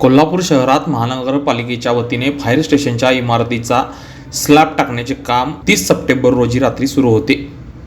कोल्हापूर शहरात महानगरपालिकेच्या वतीने फायर स्टेशनच्या इमारतीचा स्लॅब टाकण्याचे काम तीस सप्टेंबर रोजी रात्री सुरू होते.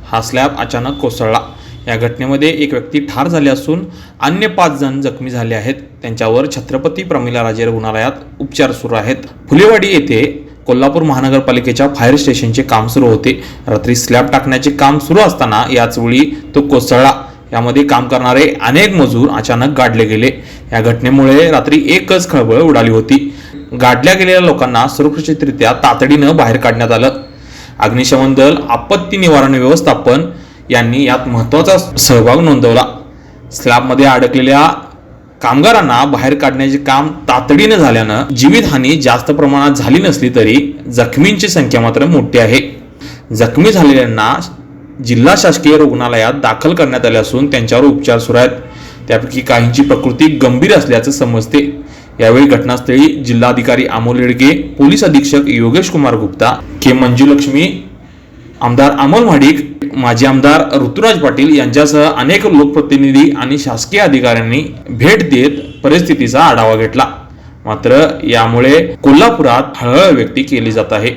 हा स्लॅब अचानक कोसळला. या घटनेमध्ये एक व्यक्ती ठार झाले असून अन्य पाच जण जखमी झाले आहेत. त्यांच्यावर छत्रपती प्रमिलाराजे रुग्णालयात उपचार सुरू आहेत. फुलेवाडी येथे कोल्हापूर महानगरपालिकेच्या फायर स्टेशनचे काम सुरू होते. रात्री स्लॅब टाकण्याचे काम सुरू असताना याच वेळी तो कोसळला. यामध्ये काम करणारे अनेक मजूर अचानक गाडले गेले. या घटनेमुळे रात्री एकच खळबळ उडाली होती. गाडल्या गेलेल्या लोकांना सुरक्षितरित्या तातडीनं बाहेर काढण्यात आलं. अग्निशमन दल आपत्ती निवारण व्यवस्थापन यांनी यात महत्त्वाचा सहभाग नोंदवला. स्लॅबमध्ये अडकलेल्या कामगारांना बाहेर काढण्याचे काम तातडीनं झाल्यानं जीवितहानी जास्त प्रमाणात झाली नसली तरी जखमींची संख्या मात्र मोठी आहे. जखमी झालेल्यांना जिल्हा शासकीय रुग्णालयात दाखल करण्यात आले असून त्यांच्यावर उपचार सुरू आहेत. त्यापैकी काहींची प्रकृती गंभीर असल्याचं समजते. यावेळी घटनास्थळी जिल्हाधिकारी अमोल येडगे पोलीस अधीक्षक योगेश कुमार गुप्ता के मंजुलक्ष्मी आमदार अमोल महाडिक माजी आमदार ऋतुराज पाटील यांच्यासह अनेक लोकप्रतिनिधी आणि शासकीय अधिकाऱ्यांनी भेट देत परिस्थितीचा आढावा घेतला. मात्र यामुळे कोल्हापुरात हळहळ व्यक्ती केली जात आहे.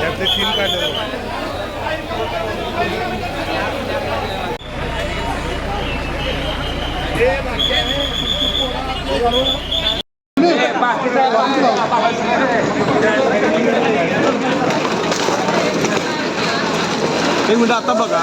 त्यातले तीन काढले एक मिनिट आता बघा.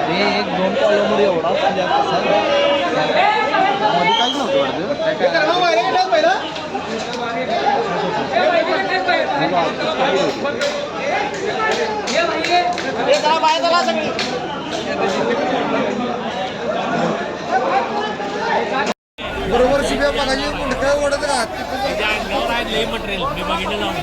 ते एक दोन कॉलमवर एवढा म्हणजे बरोबर शिव्या बघायची मुंडकं ओढत राहत. मटेरियल मी बघितलं जाऊन